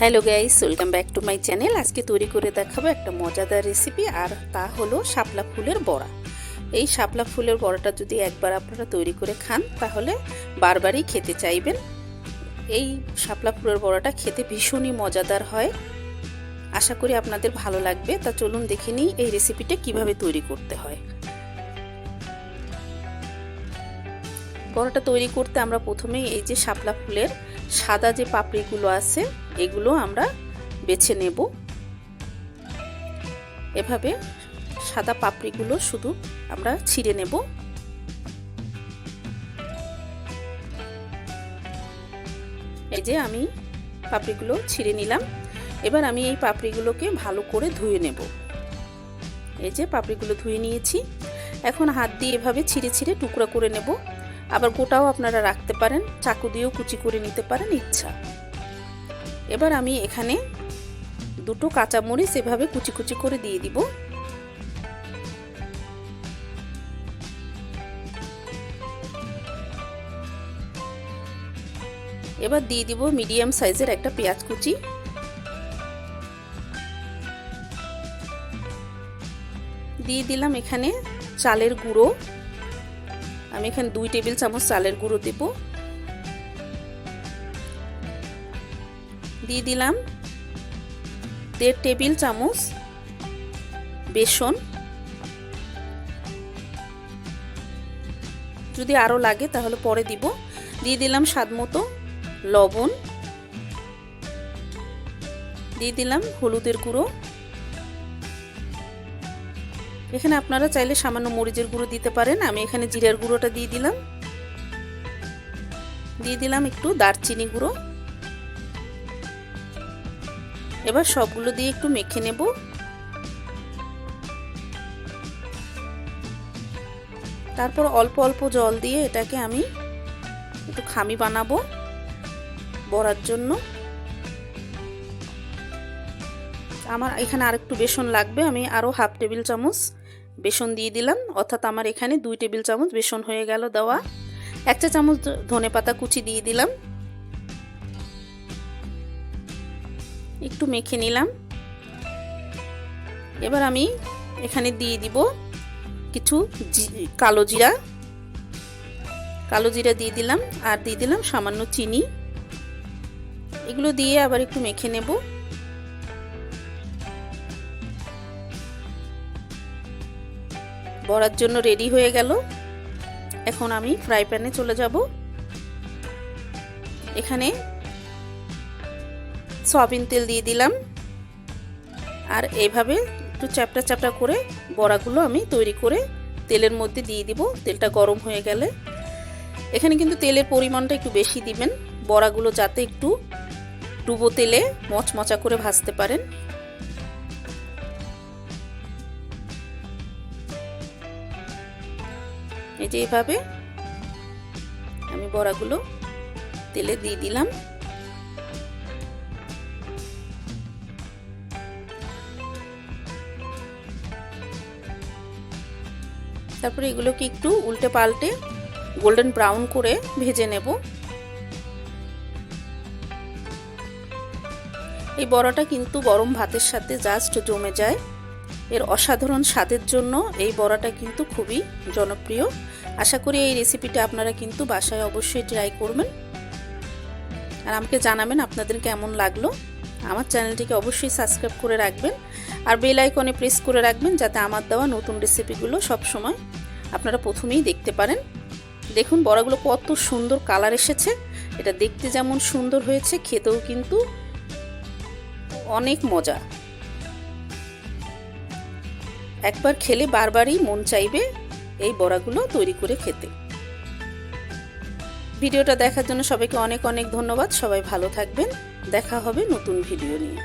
Hello guys welcome back to my channel আজকে তৈরি করে দেখাবো একটা মজাদার রেসিপি আর তা হলো শাপলা ফুলের বড়া। এই শাপলা ফুলের বড়াটা যদি একবার আপনারা তৈরি করে খান, তাহলে বারবারই খেতে চাইবেন। এই শাপলা ফুলের বড়াটা খেতে ভীষণই মজাদার হয়। আশা করি আপনাদের ভালো লাগবে। তা চলুন দেখে নিই এই রেসিপিটা কীভাবে তৈরি করতে হয়। বড়াটা তৈরি করতে আমরা প্রথমেই এই যে শাপলা ফুলের সাদা যে পাপড়িগুলো আছে, এগুলো আমরা বেছে নেব। এভাবে সাদা পাপড়িগুলো শুধু আমরা ছিঁড়ে নেব। এই যে আমি পাপড়িগুলো ছিঁড়ে নিলাম। এবার আমি এই পাপড়িগুলোকে ভালো করে ধুয়ে নেব। এই যে পাপড়িগুলো ধুয়ে নিয়েছি। এখন হাত দিয়ে এভাবে ছিঁড়ে ছিঁড়ে টুকরা করে নেব। আবার গোটাও আপনারা রাখতে পারেন, চাকু দিয়েও কুচি করে নিতে পারেন ইচ্ছা। এবার আমি এখানে দুটো কাঁচামরিচ এভাবে কুচি কুচি করে দিয়ে দিব। এবার দিয়ে দিব মিডিয়াম সাইজের একটা পেঁয়াজ কুচি। দিয়ে দিলাম এখানে চালের গুঁড়ো। আমি এখানে দুই টেবিল চামচ চালের গুঁড়ো দেব। দিয়ে দিলাম দেড় টেবিল চামচ বেসন। যদি আরও লাগে তাহলে পরে দিব। দিয়ে দিলাম স্বাদ মতো লবণ। দিয়ে দিলাম হলুদের গুঁড়ো। এখানে আপনারা চাইলে সামান্য মরিচের গুঁড়ো দিতে পারেন। আমি এখানে জিরার গুঁড়োটা দিয়ে দিলাম। দিয়ে দিলাম একটু দারচিনি গুঁড়ো। এবার সবগুলো দিয়ে একটু মেখে নেব। তারপর অল্প অল্প জল দিয়ে এটাকে আমি একটু খামি বানাবো বড়ার জন্য। আমার এখানে আর একটু বেসন লাগবে। আমি আরও হাফ টেবিল চামচ বেসন দিয়ে দিলাম। অর্থাৎ আমার এখানে দুই টেবিল চামচ বেসন হয়ে গেল দেওয়া। এক চা চামচ ধনে পাতা কুচি দিয়ে দিলাম। একটু মেখে নিলাম। এবার আমি এখানে দিয়ে দিব কিছু কালো জিরা। কালো জিরা দিয়ে দিলাম। আর দিয়ে দিলাম সামান্য চিনি। এগুলো দিয়ে আবার একটু মেখে নেব। বড়ার জন্য রেডি হয়ে গেল। এখন আমি ফ্রাই প্যানে চলে যাব। এখানে সয়াবিন তেল দিয়ে দিলাম। আর এইভাবে একটু চ্যাপটা চ্যাপটা করে বড়াগুলো আমি তৈরি করে তেলের মধ্যে দিয়ে দিব। তেলটা গরম হয়ে গেলে। এখানে কিন্তু তেলের পরিমাণটা একটু বেশি দিবেন। বড়াগুলো যাতে একটু ডুবো তেলে মচমচা করে ভাজতে পারেন। এই যে এইভাবে আমি বড়াগুলো তেলে দিয়ে দিলাম। তারপরে এগুলোকে একটু উল্টে পাল্টে গোল্ডেন ব্রাউন করে ভেজে নেব। এই বড়াটা কিন্তু গরম ভাতের সাথে জাস্ট জমে যায়। এর অসাধারণ স্বাদের জন্য এই বড়াটা কিন্তু খুবই জনপ্রিয়। আশা করি এই রেসিপিটা আপনারা কিন্তু বাসায় অবশ্যই ট্রাই করবেন। আর আমাকে জানাবেন আপনাদের কেমন লাগল। আমার চ্যানেলটিকে অবশ্যই সাবস্ক্রাইব করে রাখবেন। আর বেল আইকনে প্রেস করে রাখবেন যাতে আমার দেওয়া নতুন রেসিপিগুলো সব সময় আপনারা প্রথমেই দেখতে পারেন। দেখুন বড়াগুলো কত সুন্দর কালার এসেছে। এটা দেখতে যেমন সুন্দর হয়েছে, খেতেও কিন্তু অনেক মজা। একবার খেলে বারবারই মন চাইবে এই বড়াগুলো তৈরি করে খেতে। ভিডিওটা দেখার জন্য সবাইকে অনেক অনেক ধন্যবাদ। সবাই ভালো থাকবেন। দেখা হবে নতুন ভিডিও নিয়ে।